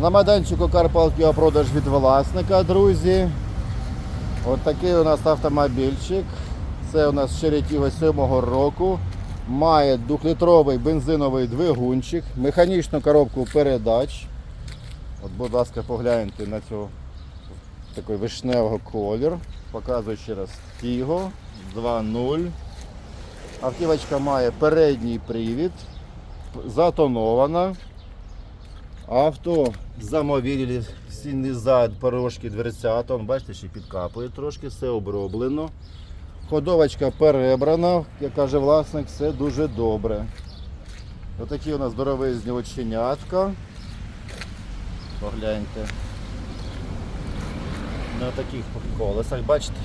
На майданчику Карпалки продаж від власника, друзі. От такий у нас автомобільчик. Це у нас Черетіго 7-го року. Має 2-літровий бензиновий двигунчик, механічну коробку передач. От, будь ласка, погляньте на цього такий вишневого колір. Показую ще раз Тіго 2.0. Автівочка має передній привід, затонована. Авто замовірили стінний зад, порожки, дверцята. Бачите, ще підкапує трошки, все оброблено. Ходовочка перебрана, як каже власник, все дуже добре. Отакі у нас здоровезні оченятка. Погляньте. На таких колесах, бачите,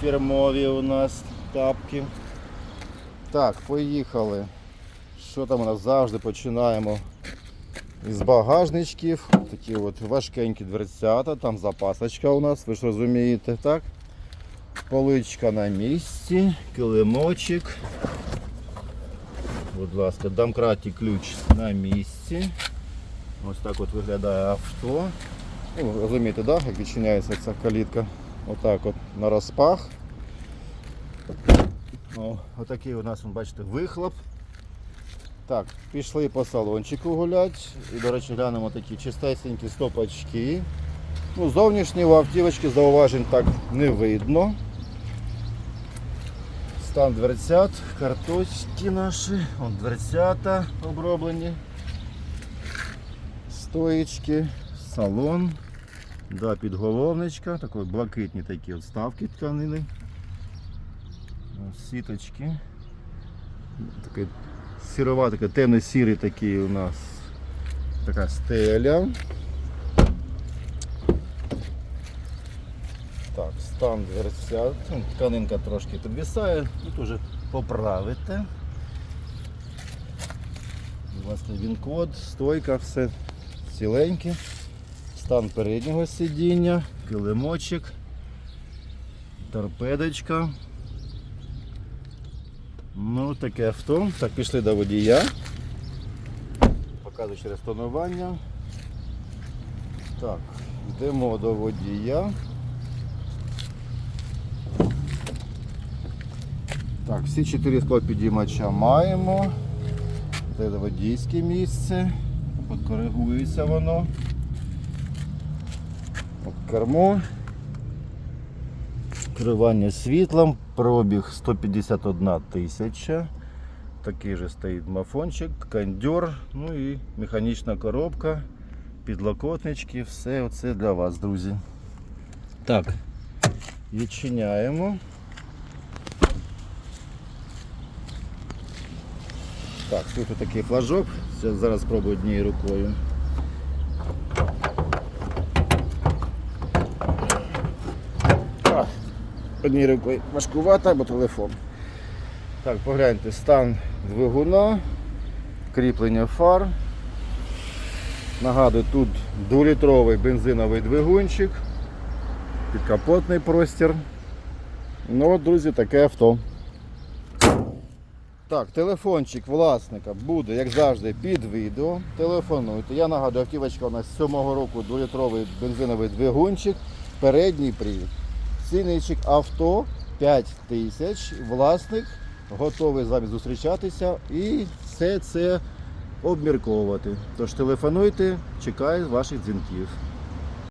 фірмові у нас тапки. Так, поїхали. Що там у нас завжди починаємо із багажничків. Такі от важкенькі дверцята, там запасочка у нас, ви ж розумієте, так? Поличка на місці, килимочок. Будь ласка, домкраті ключ на місці. Ось так от виглядає авто. Ну, розумієте, да? як відчиняється ця калітка. Отак от на розпах. О, отакий у нас, бачите, вихлоп. Так, пішли по салончику гулять. І, до речі, глянемо такі чистесенькі стопочки. Ну, зовнішні у автівочки зауважень так не видно. Стан дверцят, карточки наші, Вон дверцята оброблені. Стоїчки, салон, да, підголовничка, такої блакитні такі от ставки тканини. Сіточки. Такий сірова, така темно-сірий такий у нас така стеля. Так, стан дверцят. Ну, Тканинка трошки підвисає, тут уже поправите. Будь ласка, він-код, стойка, все ціленьке. Стан переднього сидіння, килимочок, торпедочка. Ну, таке авто. Так, пішли до водія. Показую через тонування. Так, йдемо до водія. Так, всі чотири підіймача маємо. Це водійське місце. От коригується воно. От кермо. Керування світлом, пробіг 151 тисяча. Такий же стоїть мафончик, кондьор, ну і механічна коробка, підлокотнички, все оце для вас, друзі. Так, відчиняємо. Так, тут такий флажок. Зараз спробую однією рукою. Однією рукою важкувато, бо телефон. Так, погляньте, стан двигуна, кріплення фар. Нагадую, тут 2-літровий бензиновий двигунчик, підкапотний простір. Ну от, друзі, таке авто. Так, телефончик власника буде, як завжди, під відео. Телефонуйте. Я нагадую, автівочка у нас з 7-го року 2-літровий бензиновий двигунчик, передній привід. Цінничок авто 5 тисяч. Власник готовий з вами зустрічатися і все це обмірковувати. Тож телефонуйте, чекаю ваших дзвінків.